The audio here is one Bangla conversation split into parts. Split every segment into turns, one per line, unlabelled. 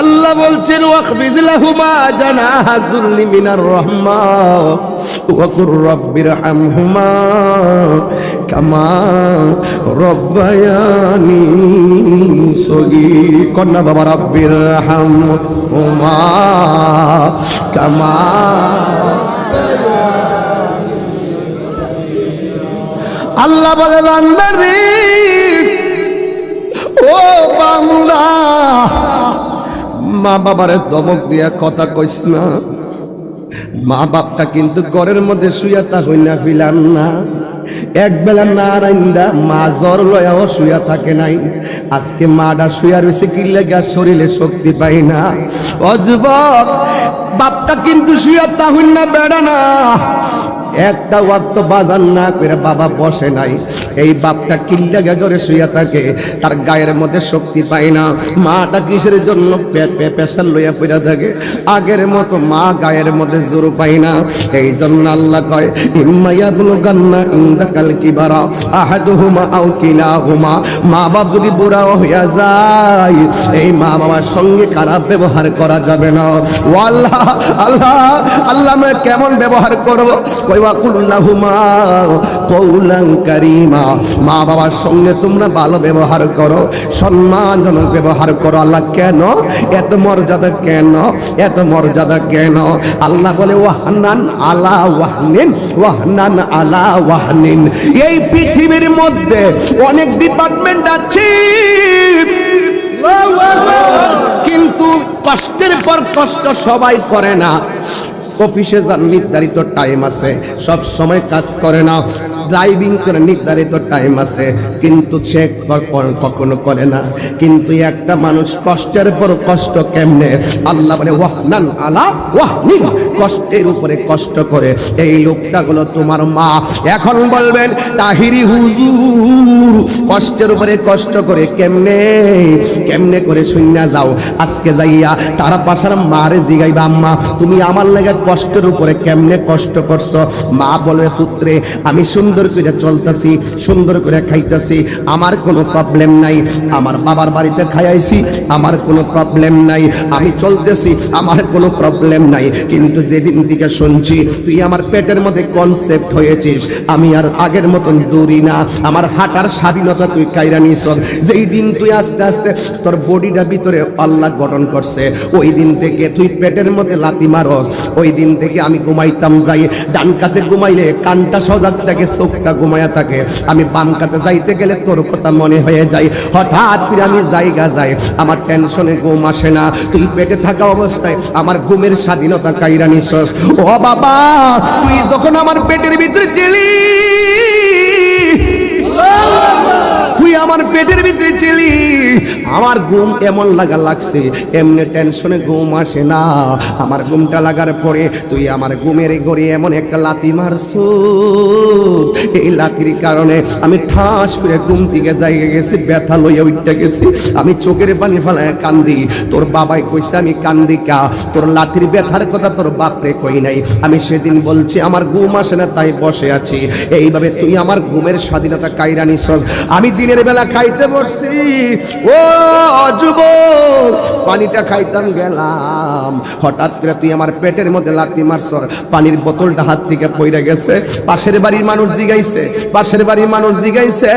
আল্লাহ বলছেন ওয়াখবিজ লাহুমা জানাহা যুল্লি মিনার রাহমা ওয়া কুর রাব্বির হামহুমা, কামা রব্বায়ানি সগীর। কন্যা বাবা, রাব্বির হামহুমা, কামা আল্লাহ বলে, বান্দারে, ও বাংলা মা বাবারে দমক দিয়া কথা কইস না। মা বাপটা কিন্তু ঘরের মধ্যে শুয়া তা হইনা ফিলান না। এক বেলা না রাইন্দা মা জ্বর লয়াও শুয়া থাকে নাই। আজকে মাডা শুয়া কি লেগা শরীরে শক্তি পাই না। অযুবক বাপটা কিন্তু শুয়া তা হইনা, বেড়া না। একটা ওয়াক্ত বাজার না করে বাবা বসে নাই। এই বাপটা কিল্লা করে শুয়ে থাকে, তার গায়ের মধ্যে শক্তি পায় না। মাটা কিসের জন্য পেশার লইয়া পড়া থাকে? আগের মতো মা গায়ের মধ্যে জোর পায় না। এই জন্য আল্লাহ কয় ইম্মাইয়া বুলু গান্না ইন্দা কাল কিবারা আহাদুহুমা আও কিলাহুমা। মা বাপ যদি বুড়াও হইয়া যায়, এই মা বাবার সঙ্গে খারাপ ব্যবহার করা যাবে না। ও আল্লাহ আল্লাহ আল্লাহ কেমন ব্যবহার করব? কইবা কুল্লাহুমা কৌলাং কারিমা। মা বাবার সঙ্গে তোমরা ভালো ব্যবহার করো, সম্মানজনক ব্যবহার করো। আল্লাহ কেন? এত মর্যাদা কেন? এত মর্যাদা কেন? আল্লাহ বলে, ওয়াহনান আলা ওয়াহনিন, ওয়াহনান আলা ওয়াহনিন। এই পৃথিবীর মধ্যে অনেক ডিপার্টমেন্ট আছে। কিন্তু কষ্টের পর কষ্ট সবাই করে না। অফিসে যার নির্ধারিত টাইম আছে। সব সময় কাজ করে না। ড্রাইভিং করে নির্ধারিত টাইম আছে। কিন্তু সে কখনো করে না। কিন্তু একটা মানুষ কষ্টের পর কষ্ট কেমনে? আল্লাহ বলে, ওয়াহনান আলা ওয়াহ ওয়াহনিন। কষ্টের উপরে কষ্ট করে। এই লোকটা হলো তোমার মা। এখন বলবেন, তাহিরি হুজুর, কষ্টের উপরে কষ্ট করে কেমনে? কেমনে করে শুনিয়া যাও? আজকে যাইয়া তারা পাশার মারে জিগাইবা, আম্মা। তুমি আমার লেগে কষ্টের উপরে কেমনে কষ্ট করছ? মা বলবে পুত্রে, আমি সুন্দর করে চলতেছি, সুন্দর করে খাইতেছি, আমার কোনো প্রবলেম নাই। আমার বাবার বাড়িতে খাইয়াইছি, আমার কোনো প্রবলেম নাই। আমি চলতেছি, আমার কোনো প্রবলেম নাই। কিন্তু যেদিন থেকে শুনছি, তুই আমার পেটের মধ্যে কনসেপ্ট হয়েছিস, আমি আর আগের মতন দৌড়ি না। আমার হাঁটার স্বাধীনতা তুই কাইরা নিস। যেই দিন তুই আস্তে আস্তে তোর বডিটা ভিতরে আল্লাহ গঠন করছে, ওই দিন থেকে তুই পেটের মধ্যে লাতি মারস, ওই দিন থেকে আমি ঘুমাইতাম যাই, ডান কাতে ঘুমাইলে কানটা সজাগ থাকে, চোখটা ঘুমায়া থাকে। আমি বাম কাতে যাইতে গেলে তোর কথা মনে হয়ে যায়। হঠাৎ করে আমি জায়গা যাই, আমার টেনশনে ঘুম আসে না। তুই পেটে থাকা অবস্থায় আমার ঘুমের স্বাধীনতা কাইরা সস ও বাবা, তুই যখন আমার পেটের ভিতরে ছিলি আমার ঘুম এমন লাগা লাগছে, এমনি টেনশনে ঘুম আসে না। আমার ঘুমটা লাগার পরে তুই আমার ঘুমের ঘরে এমন একটা লাতি মারছো। এই লাতির কারণে আমি ঠাস করে ঘুম থেকে জায়গা গেছি, ব্যথা লইয়া উঠতে গেছি। আমি চোখের পানি ফেলায় কান্দি। তোর বাবাই কইছে আমি কান্দি কা। তোর লাতির ব্যথার কথা তোর বাপরে কই নাই। আমি সেদিন বলছি, আমার ঘুম আসে না, তাই বসে আছি। এইভাবে তুই আমার ঘুমের স্বাধীনতা কাইরানি নিছস। আমি দিনের বেলা খাইতে বসছি। ও যুব পানিটা খাইতাম গেলাম। হঠাৎ করে তুই আমার পেটের মধ্যে লাতি মারছ। পানির বোতলটা হাত থেকে পড়ে গেছে। পাশের বাড়ির মানুষ জিগাইছে। পাশের বাড়ির মানুষ জিগাইছে,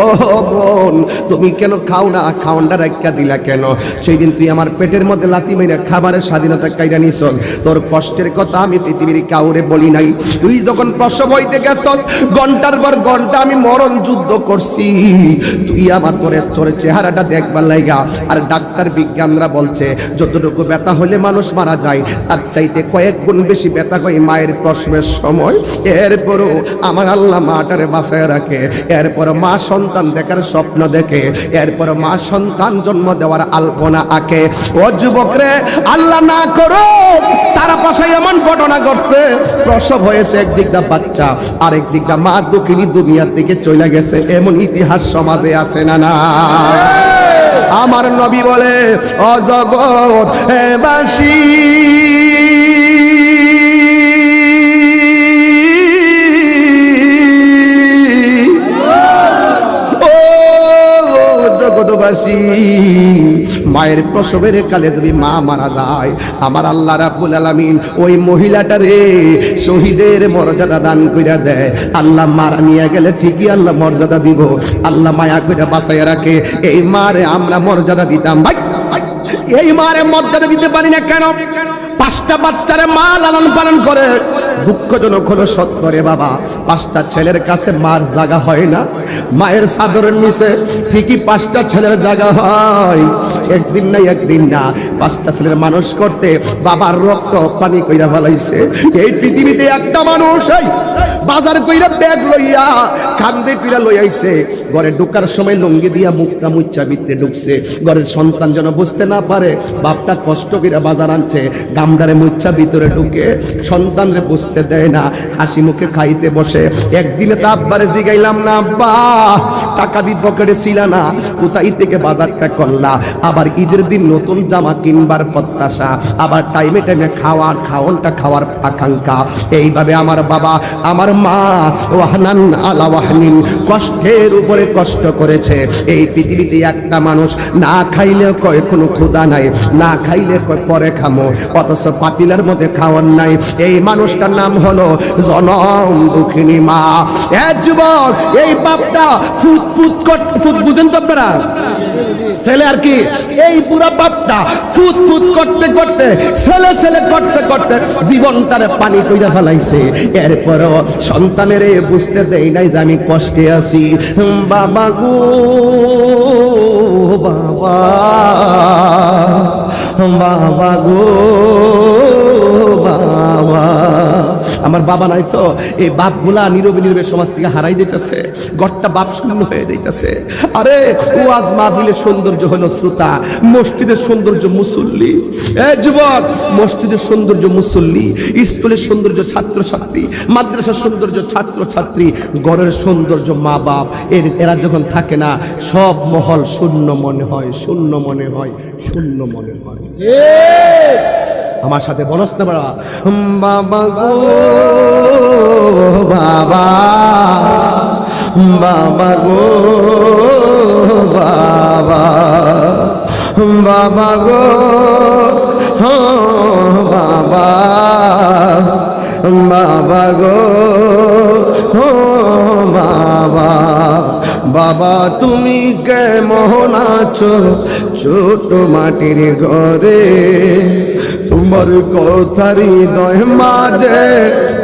ও বোন, তুমি কেন খাও না? খাওয়ানটা রাখা দিলা কেন? সেই দিন তুই আমার পেটের মধ্যে লাতি মেরে খাবারের স্বাধীনতা কাইরা নিছস। তোর কষ্টের কথা আমি পৃথিবীর কাউরে বলি নাই। তুই যখন প্রসব হইতে গেছস, ঘণ্টার পর ঘণ্টা আমি মরণ যুদ্ধ করছি। তুই আমার তোর তোর চেহারাটা দেখবার লাইগা। আর ডাক্তার বিজ্ঞানরা বলছে, যতটুকু ব্যথা হলে মানুষ মারা যায়। তার চাইতে কয়েক গুণ বেশি ব্যথা হয় মায়ের প্রসবের সময়। এরপরও আমার আল্লাহ মাটারে বাসায় রাখে। এরপর মা সন্তান দেখার স্বপ্ন দেখে। এরপর মা সন্তান জন্ম দেওয়ার আলপনা আঁকে। ও যুবকরে আল্লাহ না করো তারা পাশে এমন ঘটনা ঘটছে। প্রসব হয়েছে একদিক দা বাচ্চা আরেক দিক দা মা দুঃখিনী দুনিয়ার দিকে চলে গেছে। এমন ইতিহাস সমাজে আছে না না? আমার নবী বলে অজগৎ বাসী। ও জগৎবাসী মায়ের প্রসবের কালে যদি মা মারা যায়, আমার আল্লাহ রাব্বুল আলামিন ওই মহিলাটা রে শহীদের মর্যাদা দান কইরা দেয়। আল্লাহ মারা নিয়ে গেলে ঠিকই আল্লাহ মর্যাদা দিব। আল্লাহ মায়া কইরা বাঁচাইয়া রাখে। এই মারে আমরা মর্যাদা দিতাম। এই মারে মর্যাদা দিতে পারি না কেন? পাঁচটা বাচ্চারে মা লালন পালন করে। দুঃখজনক হলো সত্তরে বাবা, পাঁচটা ছেলের কাছে মার জায়গা হয় না। মায়ের চাদরের নিচে ঠিকই পাঁচটা ছেলের জায়গা হয়। একদিন না একদিন না, পাঁচটা ছেলের মানুষ করতে বাবার রক্ত পানি কইরা ফেলাইছে। এই পৃথিবীতে একটা মানুষ বাজার কইরা ব্যাগ লইয়া কান্দে কইরা লই আইছে। ঘরে ঢোকার সময় লঙ্গি দিয়া মুক্তা মুচ্চা ভিতরে ঢুকছে। ঘরের সন্তান যেন বুঝতে না পারে, বাপটা কষ্ট কইরা বাজার আনছে। গামডারে মুচ্চা ভিতরে ঢুকে সন্তানরে বুঝতে দেয় না। হাসি মুখে খাইতে বসে। একদিনে তা আব্বারে জিগাইলাম না, আব্বা, টাকা দি পকেটে ছিল না। কোথায় থেকে বাজারটা করলা? আবার ঈদের দিন নতুন জামা কিনবার প্রত্যাশা। আবার টাইমে টাইমে খাওয়ার খাওয়ানটা খাওয়ার আকাঙ্ক্ষা। এইভাবে আমার বাবা, আমার মা, ওয়াহনান আলা ওয়াহনিন কষ্টের উপরে কষ্ট করেছে। এই পৃথিবীতে একটা মানুষ না খাইলে কয় কোনো ক্ষুধা নাই, না খাইলে কয় পরে খামো। অথচ পাতিলার মধ্যে খাওয়ার নাই। এই মানুষটার নাম হলো জনম দুঃখিনী মা। এ যুবক, এই বাপটা ফুট ফুট কট ফুট বুঝেন তো আপনারা? ছেলে আর কি? এই পুরা বাপটা ফুট ফুট করতে করতে, ছেলে ছেলে করতে করতে জীবনটারে পানি কইরা ফেলাইছে। এরপরও সন্তানের বুঝতে দেই নাই যে আমি কষ্টে আছি। বাবা গো, বাবা। বাবা গো। আমার বাবা নাই তো, এই বাপগুলা নীরবে নীরবে সমাজ থেকে হারাই যেতেছে গড়টা বাপ শূন্য হয়ে যাইতেছে। আরে, ওয়াজ মাহফিলের সৌন্দর্য হলো শ্রোতা, মসজিদের সৌন্দর্য মুসল্লি। এ যুবক, মসজিদের সৌন্দর্য মুসল্লি, স্কুলের সৌন্দর্য ছাত্র ছাত্রী মাদ্রাসার সৌন্দর্য ছাত্র ছাত্রী গড়ের সৌন্দর্য মা বাপ এর এরা যখন থাকে না, সব মহল শূন্য মনে হয়, শূন্য মনে হয়, শূন্য মনে হয়। আমার সাথে বলস না বাবা বাবা গো, বাবা। বাবা গো, বাবা। বাবা গো বাবা। বাবা গো বাবা। বাবা, তুমি কেমন আছো? ছোট মাটির ঘরে। তোমার কথারি দয় মাঝে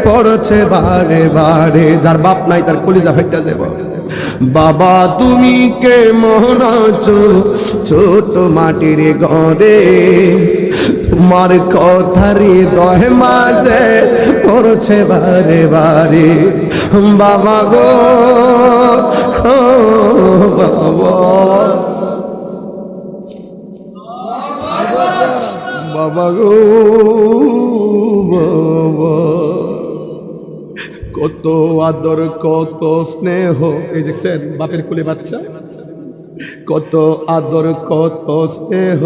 পড়ছে বারে বারে। যার বাপ নাই, তার কলিজা ফেটটা যাবে বাবা, তুমি কে মোহন আছো ছোট মাটির ঘরে? তোমার কথারি দয় মাঝে পড়ছে বারে বারে। বাবা গো বাবা। বাবা গো কত আদর, কত স্নেহ। এই দেখছেন, বাপের কোলে বাচ্চা। কত আদর, কত স্নেহ।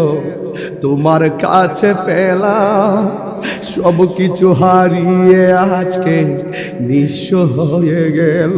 তোমার কাছে পেলাম, সব কিছু হারিয়ে আজকে নিঃস্ব হয়ে গেল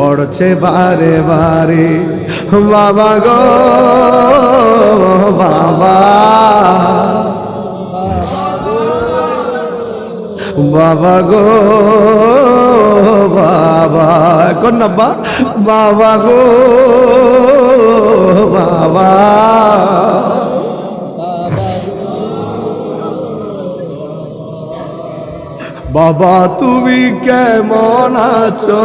পড়ছে বারে বারে। বাবা গো, বাবা। বাবা গো, বাবা। কোন নাব্বা বাবা গো, বাবা। বাবা, তুমি কেমন আছো?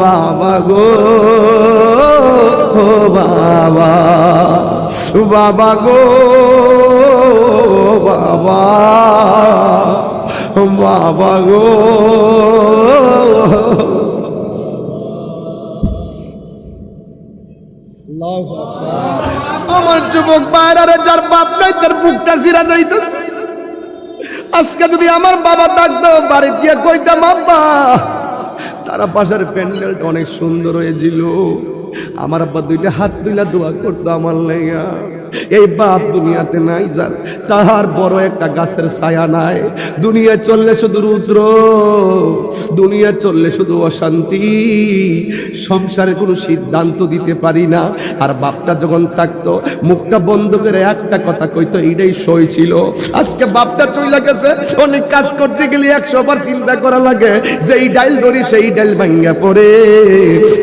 বাবা গো বাবা। বাবা গো বাবা। বাবা গো। আমার যুবক বাইরে যার বাপ নাই, তার বুকটা জিরা যাইতেছে। আজকে যদি আমার বাবা থাকতো বাড়ি দিয়ে কইতাম, আব্বা তারা বাসার প্যান্ডেলটা অনেক সুন্দর হয়েছিল। আমার আব্বা দুইটা হাত তুইলা দোয়া করতো আমার লাইয়া এই বাপ দুনিয়াতে নাই যার। তাহার বড় একটা গাছের ছায়া নাই। দুনিয়া চললে শুধু রুদ্র, দুনিয়া চললে শুধু অশান্তি। সংসারে কোনো সিদ্ধান্ত দিতে পারি না। আর বাপটা যখন থাকতো, মুখটা বন্ধ করে একটা কথা কইতো, এইটাই সই ছিল। আজকে বাপটা চইলা গেছে, অনেক কাজ করতে গেলে একশো বার চিন্তা করা লাগে যে এই ডাইল ধরি সেই ডাইল ভাঙ্গা পড়ে।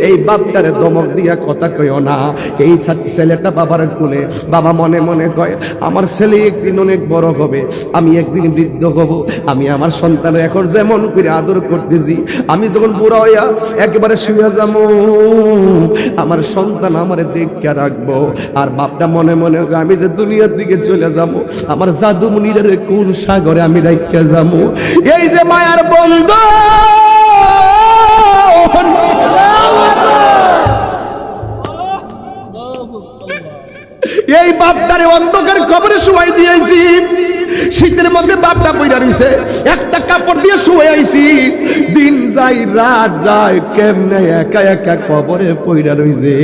এই বাপটারে দমক দিয়া কথা কইও না। এই ছেলেটা বাবার কোলে বাবা মনে মনে কয়, আমার ছেলে একদিন অনেক বড় হবে, আমি একদিন বৃদ্ধ হব। আমি আমার সন্তান এখন যেমন করে আদর করতেছি, আমি যখন বুড়া হইয়া একেবারে শুয়ে যাব, আমার সন্তান আমার দেখে রাখব। আর বাপটা মনে মনে আমি যে দুনিয়ার দিকে চলে যাব, আমার জাদু মুনিরের কোন সাগরে আমি রাখতে যাব? এই যে মায়ার বন্ধু! বাপটারে অন্ধকার কবরে শুয়াই দিয়েছি শীতের মধ্যে বাপটা পইরা রইছে। একটা কাপড় দিয়ে শুয়ে আইছি। দিন যাই রাত যায়, কেমনে একা একা কবরে পইরা রইছে।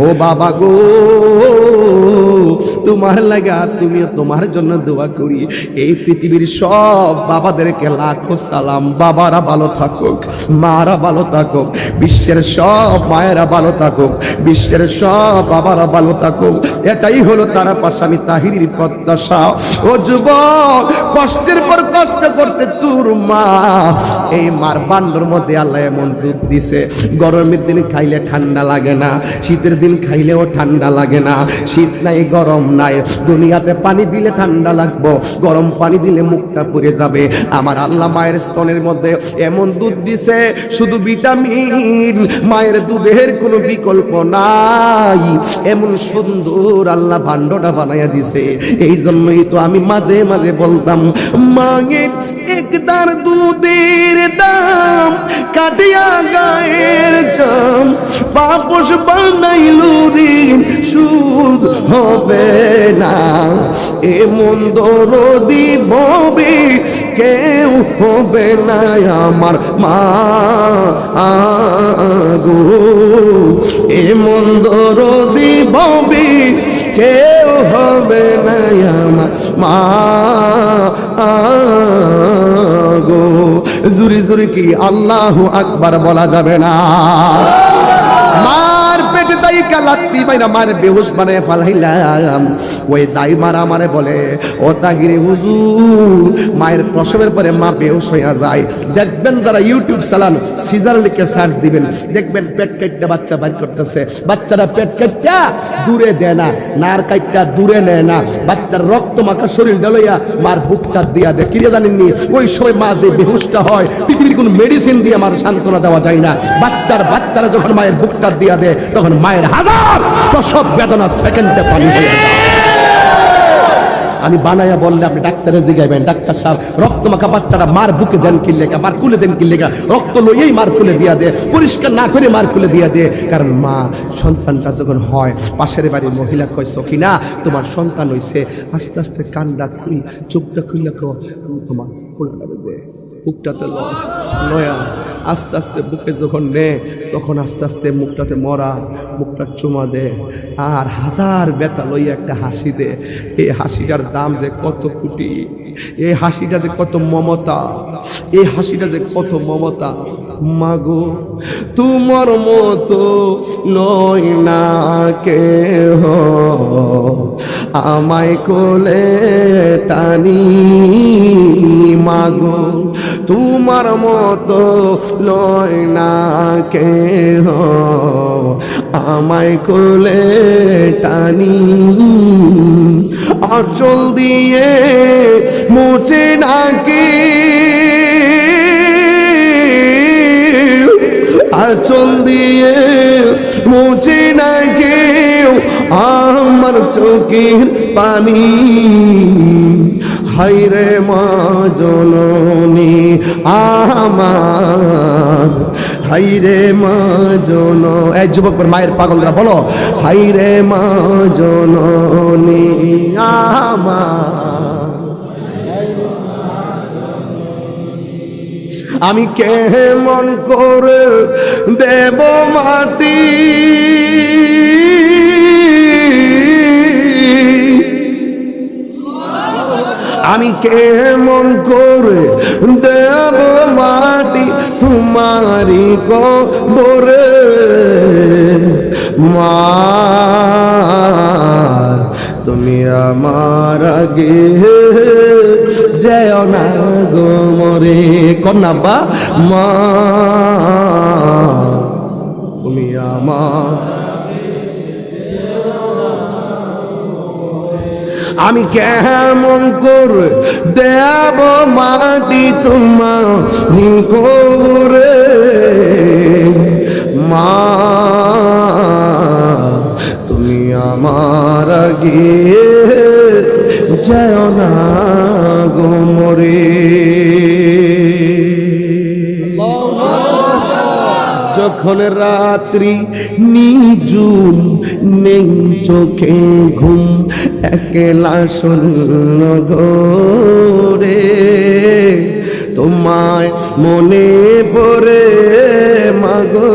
ও বাবা গো তোমার লাগা তুমি তোমার জন্য দোয়া করি। এই পৃথিবীর সব বাবাদেরকে লাখো সালাম। বাবারা ভালো থাকুক, মারা ভালো থাকুক, বিশ্বের সব মায়েরা ভালো থাকুক, বিশ্বের সব বাবারা ভালো থাকুক। এটাই হলো তারা পাশে আমি তাহিরির প্রত্যাশা। ও যুবক, কষ্টের পর কষ্ট করছে তোর মা। এই মার বান্ডর মধ্যে আল্লাহ এমন দুধ দিছে। গরমের দিন খাইলে ঠান্ডা লাগে না, শীতের দিন খাইলেও ঠান্ডা লাগে না। শীত নাই, গরম নাই। দুনিয়াতে পানি দিলে ঠান্ডা লাগবো, গরম পানি দিলে মুখটা পুড়ে যাবে। আমার আল্লাহ মায়ের স্তনের মধ্যে এমন দুধ দিছে, শুধু ভিটামিন। মায়ের দুধের কোনো বিকল্প নাই। এমন সুন্দর আল্লাহ ভান্ডটা বানাইয়া দিছে। এই জন্যই তো আমি মাঝে মাঝে বলতাম মায়ের একদার দুধের দাম, কাটিয়া গায়ের জাম। বাপস বানাইল ঋণ সুদ হবে না। এমন দরদি ববে কেউ হবে না আমার মা গো। এমন দরদি ববে কেউ হবে না আমার মা গো। জুরি জুরি কি আল্লাহ আকবার বলা যাবে না। মার তাই কালাত্তি মাইরা মার বেহুশ বানায় ফালাইলাম। ওই দাই মারা আমারে বলে, ও তাহিরে হুজুর, মায়ের প্রসবের পরে মা বেহুশ হইয়া যায়। দেখবেন যারা ইউটিউব চালান, সিজার লিখে সার্চ দিবেন। দেখবেন পেট কাটটা বাচ্চা বাইর করতেছে। বাচ্চারা পেট কাটটা দূরে দেয় না, নার কাটটা দূরে নেয় না। বাচ্চার রক্ত মাখা শরীর মার বুকটা দিয়া দেয়। জানেননি? ওই সময় মা যে বেহুশটা হয়, পৃথিবীর কোন মেডিসিন দিয়ে আমার সান্ত্বনা দেওয়া যায় না। বাচ্চার বাচ্চারা যখন মায়ের বুকটা দিয়া দেয়, তখন মায়ের হাজার প্রসব বেদনা সেকেন্ডে পানি হয়ে আমি বানাইয়া বললে আপনি ডাক্তারে জিগাইবেন, ডাক্তার সাহেব, রক্ত মাখা বাচ্চাটা মার বুকে দেন কি লেগা, মার কুলে দেন কি লেগা, রক্ত লইয়েই মার কুলে দিয়া দে, পরিষ্কার না করে মার কুলে দিয়া দে। কারণ মা, সন্তানটা যখন হয়, পাশের বাড়ির মহিলা কয় সখী না, তোমার সন্তান হইছে, আস্তে আস্তে কানটা খুল চোখটা খুললে তোমার পোলাটা দে বুকটাতে লয়, আস্তে আস্তে বুকে যখন নে, তখন আস্তে আস্তে মুখটাতে মরা, মুখটা চুমা দে। আর হাজার বেতা লইয়া একটা হাসি দে। এই হাসিটার দাম যে কত কোটি? এই হাসিটা যে কত মমতা, এই হাসিটা যে কত মমতা। মাগো, তোমার মতো নয় না কে আমায় কোলে টানি, মাগো, তোমার মতো নয় না কে আমায় কোলে টানি। আচল দিয়ে মুছে নাকি? আচল দিয়ে মুছে না কেউ আমার চোখের পানি। হাইরে মা জননী আমার। হাইরে মা জন এই যুবক মায়ের পাগলরা, বলো। হাইরে মা জননী আমার। আমি কেমন করে দেব মাটি? আমি কেমন করে দেব মাটি তোমারি কবরে? মা, তুমি আমার আগে যেও না গো মরে। কন্যা বা, মা, তুমি আমার আমি কেমন করে দেব মাটি তোমার করে মা, তুমি আমার আগে যায় না গো মরে। যখন রাত্রি নিজুম নেই চোখে ঘুম একলা শূন্য ঘরে তোমায় মনে পড়ে মাগো।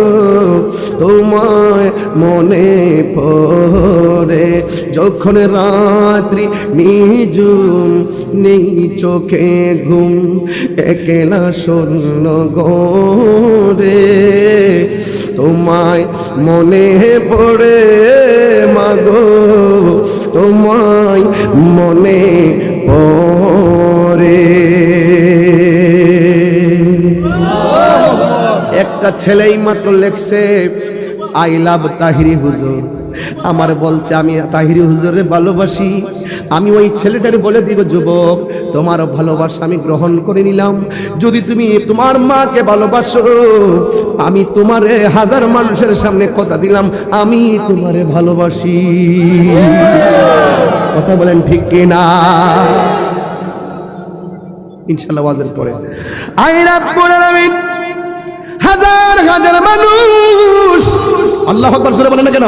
তোমায় মনে পড়ে। যখন রাত্রি নিজুম নেই চোখে ঘুম, একলা শূন্য গরে তোমায় মনে পড়ে, মাগো, তোমায় মনে পড়ে। একটা ছেলেই মাত্র লেখছে আই লাভ তাহিরি হুজুর। আমার বলছে, আমি তাহিরি হুজুরে ভালোবাসি। আমি ওই ছেলেটার বলে দিব, যুবক, তোমার ভালোবাসা আমি গ্রহণ করে নিলাম। যদি তুমি তোমার মাকে ভালোবাসো, আমি তোমারে হাজার মানুষের সামনে কথা দিলাম, আমি তোমারে ভালোবাসি। কথা বলেন ঠিক কিনা? ইনশাল্লাহ ওয়াজের পরে। আই রাব্বুল আলামিন, হাজার হাজার মানুষ আল্লাহ আকবর সুরে বলেন না কেন?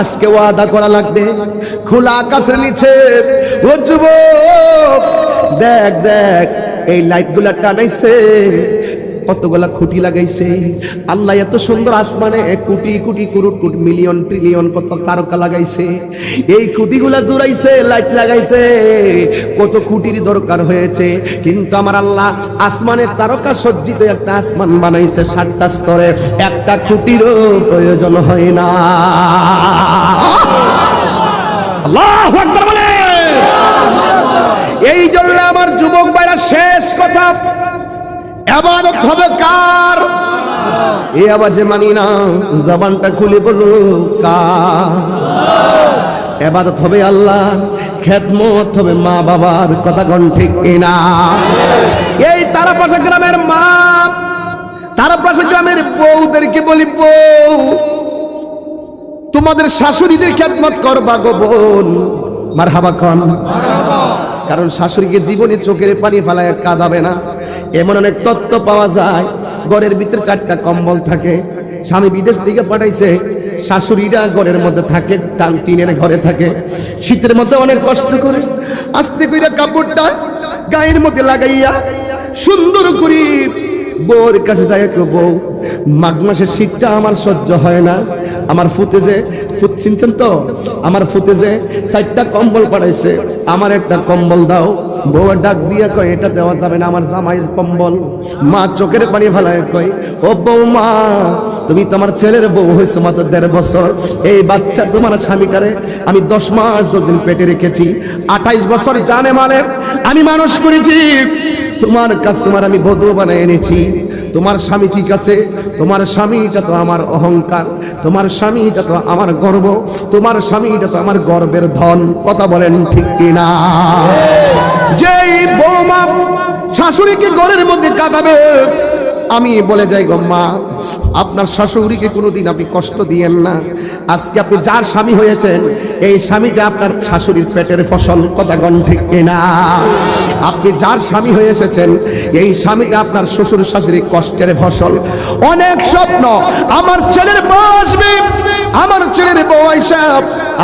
আজকে ওয়াদা করা লাগবে। খোলা আকাশের নিচে। ও যুবক, দেখ দেখ, এই লাইটগুলা টানাইছে। কতগুলা খুঁটি লাগাইছে? আল্লাহ এত সুন্দর আসমানে কোটি কোটি কুরুট কোটি, মিলিয়ন ট্রিলিয়ন কত তারকা লাগাইছে। এই খুঁটিগুলা জোড়াইছে, লাইট লাগাইছে। কত খুঁটির দরকার হয়েছে। কিন্তু আমার আল্লাহ আসমানের তারকা সজ্জিত একটা আসমান বানাইছে সাতটা স্তরে। একটা খুঁটিরও প্রয়োজন হয় না। এই জন্য আমার যুবক ভাইরা শেষ কথা। আবাদত হবে কার? এ আওয়াজে মানি না, জবানটা খুলে বলো কার? এবাদত হবে আল্লাহ, খেদমত হবে মা বাবার, কথা গণ ঠিক কিনা? এই তারা পাশা গ্রামের মা, তারা পাশা গ্রামের বউদেরকে বলি বউ, তোমাদের শাশুড়িদের খেদমত করবা গো বোন। মার হাবা কন। কারণ শাশুড়িকে জীবনে চোখের পানি ফালায় কাঁদাবে না। এমন অনেক তত্ত্ব পাওয়া যায়। ঘরের ভিতরে চারটা কম্বল থাকে। স্বামী বিদেশ থেকে পাঠাইছে। শাশুড়িরা ঘরের মধ্যে থাকে, টান টিনের ঘরে থাকে। শীতের মধ্যে অনেক কষ্ট করে আস্তে কইরা কাপড়টা গায়ের মধ্যে লাগাইয়া সুন্দর করে বউর কাছে যাই একটু বউ, মাঘ মাসের শীতটা আমার সহ্য হয় না। আমার ফুতে যে ফুট চিনছেন তো? আমার ফুতে যে চারটা কম্বল পাঠাইছে আমার একটা কম্বল দাও। বউ ডাক দিয়ে কয়, এটা দেওয়া যাবে না, আমার জামাইয়ের কম্বল। মা চোখের পানি ফেলায় কয়, ও বউ মা তুমি তোমার ছেলের বউ হয়েছে মাত্র দেড় বছর। এই বাচ্চা তোমার স্বামীটারে আমি দশ মাস দশ দিন পেটে রেখেছি। আঠাইশ বছর জানে মানে আমি মানুষ করেছি। তোমার কাছ তোমার আমি বধু বানিয়ে এনেছি। তোমার স্বামী ঠিক আছে, তোমার স্বামীটা তো আমার অহংকার, তোমার স্বামীটা তো আমার গর্ব, তোমার স্বামীটা তো আমার গর্বের ধন, কথা বলেন ঠিক কিনা? যেই বৌমা শাশুড়িকে ঘরের মধ্যে কাঁদাবে, আমি বলে যাই, গো মা, আপনার শাশুড়িকে কোনোদিন আপনি কষ্ট দিয়েন না। আজকে আপনি যার স্বামী হয়েছেন, এই স্বামীটা আপনার শাশুড়ির পেটের ফসল, কথা গণ ঠিক কিনা? আপনি যার স্বামী হয়ে এসেছেন, এই স্বামীটা আপনার শ্বশুর শাশুড়ি কষ্টের ফসল। অনেক স্বপ্ন। আমার ছেলের বসবে আমার ছেলের বউ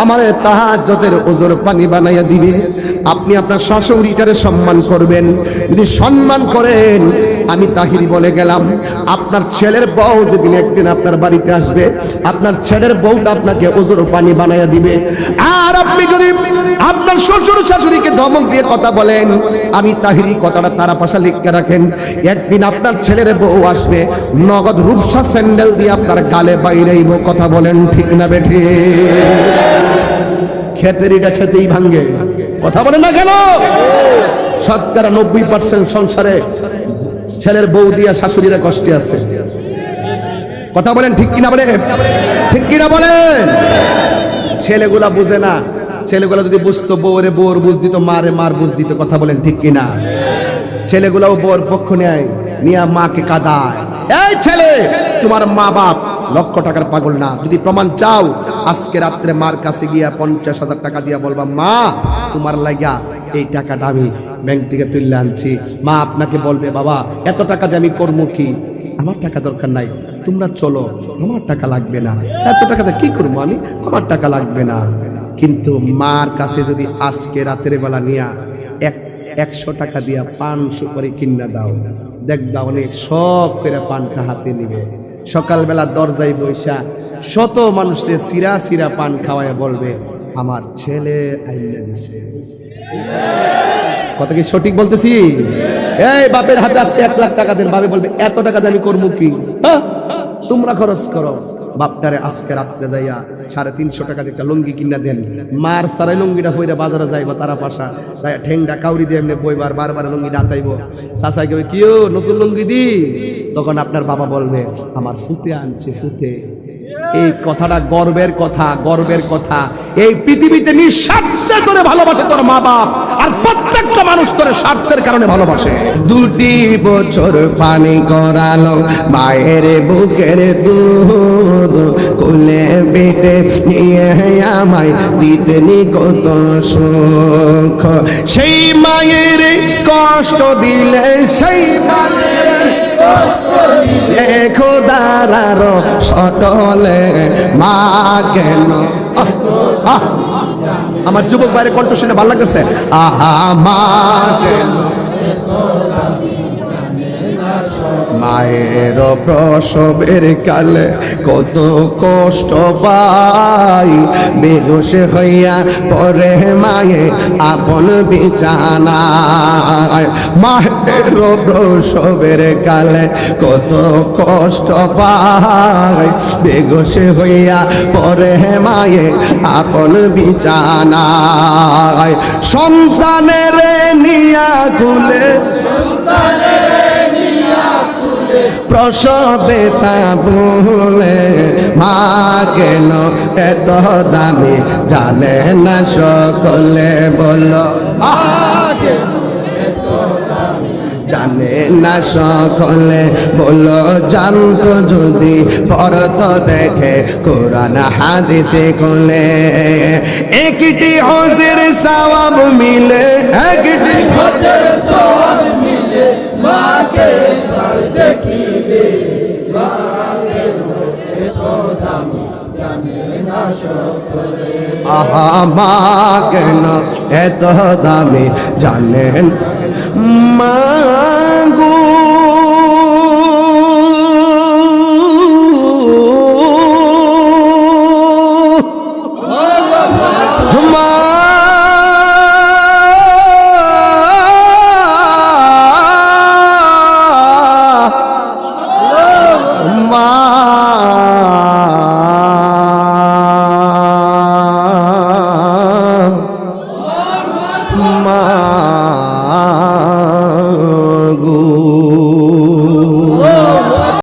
আমার যতের ওজোর পানি বানাইয়া দিবে। আপনি আপনার শাশুড়িটারে সম্মান করবেন। যদি সম্মান করেন, আমি তাহিরি বলে গেলাম, আপনার ছেলের বউ যেদিন একদিন আপনার বাড়িতে আসবে, আপনার ছেলের বউটা আপনাকে ওজোর পানি বানাইয়া দিবে। আর আপনি যদি আপনার শ্বশুর শাশুড়িকে ধমক দিয়ে কথা বলেন, আমি তাহিরি কথাটা তারা পাশা লিখে রাখেন, একদিন আপনার ছেলের বউ আসবে, নগদ রূপসা স্যান্ডেল দিয়ে আপনার গালে বাইরেইব, কথা বলেন ঠিক না বেঠে? খেতেরিটা খেতেই ভাঙ্গে কথা বলেন না কেন? শতকরা নব্বই পার্সেন্ট সংসারে ছেলের বউ দিয়া শাশুড়িরা কষ্টে আছে। কথা বলেন ঠিক কিনা বলে ঠিক কিনা বলেন? ছেলেগুলা বুঝে না। ছেলেগুলা যদি বুঝতো, বউরে বউর বুঝ দিত, মারে মার বুঝ দিত, কথা বলেন ঠিক কিনা? ছেলেগুলাও বউর পক্ষ নেয়, নিয়া মাকে কাদায়। এই ছেলে, তোমার মা বাপ লক্ষ টাকার পাগল না। যদি প্রমাণ চাও, আজকে রাত্রে মার কাছে গিয়া পঞ্চাশ হাজার টাকা দিয়া বলবা, মা তোমার লাগা এই টাকাটা আমি ব্যাংক থেকে তুললে আনছি। মা আপনাকে বলবে, বাবা, এত টাকা দিয়ে আমি করব কি? আমার টাকা দরকার নাই। তোমরা চলো, আমার টাকা লাগবে না। এত টাকাতে কি করব আমি? আমার টাকা লাগবে না। কিন্তু মার কাছে যদি আজকে রাতের বেলা নিয়া এক, একশো টাকা দিয়া পান সুপারি কিনা দাও, দেখবা অনেক সব করে পানটা হাতে নিবে। সকালবেলা দরজায় বৈশা শত মানুষের সিরা সিরা পান খাওয়ায় বলবে আমার ছেলে আইলে দিছে। কথা কি সঠিক বলতেছি? এই বাপের হাতে আজকে এক লাখ টাকা দেন, বাপে বলবে, এত টাকা দিয়ে আমি করব কি? হ্যাঁ? তোমরা খরচ করো। বাপটারে আজকে রাত্রে যাইয়া সাড়ে তিনশো টাকা একটা লুঙ্গি কিনা দেন। মার সারাই লুঙ্গিটা ফইরা বাজারে যাইবা, তারা পাশা। যাই ঠেংটা কাউরি দিয়ে এমনি বইবার, বারবার লুঙ্গিটা আতাইব চাষাই কেবে কিও নতুন লুঙ্গি দি? তখন আপনার বাবা বলবে, আমার ফুতে আনছে, ফুতে। এই কথাটা গর্বের কথা গর্বের কথা। এই পৃথিবীতে নিঃস্বার্থ করে ভালোবাসে তোর মা বাপ, আর প্রত্যেকটা মানুষ তোর স্বার্থের কারণে ভালোবাসে। দুটি বছর পানি করালো মায়ের বুকের দুধ কোলে বেটে নিয়ে আমায় দিতেনি কত সুখ। সেই মায়ের কষ্ট দিলে সেই খোদার সটলে মা কেন। আমার যুবক বাইরে কণ্ঠ শুনে ভালো লাগতেছে। আহা মা কেন মায়ের প্রসবের কালে কত কষ্ট পাই। বেহুশ হইয়া পরে মায়ে আপন বিছানায়। মায়ের প্রসবের কালে কত কষ্ট পাই বেহুশ হইয়া পরে মায়ে, আপন বিছানায়। সন্তানের নিয়া কুলে, প্রসবে তা বলে মা কেন এত দামি জানে না সকলে বলো মা কেন জানে না সকলে। বলো, জানতো যদি পরত দেখে কোরআন হাদিসে কোলে। একটি হজের সওয়াব মিলে, একটি হজের সওয়াব মিলে, মাকে দেখিলে। আহা মা কেন এত দামি জানেন মা গো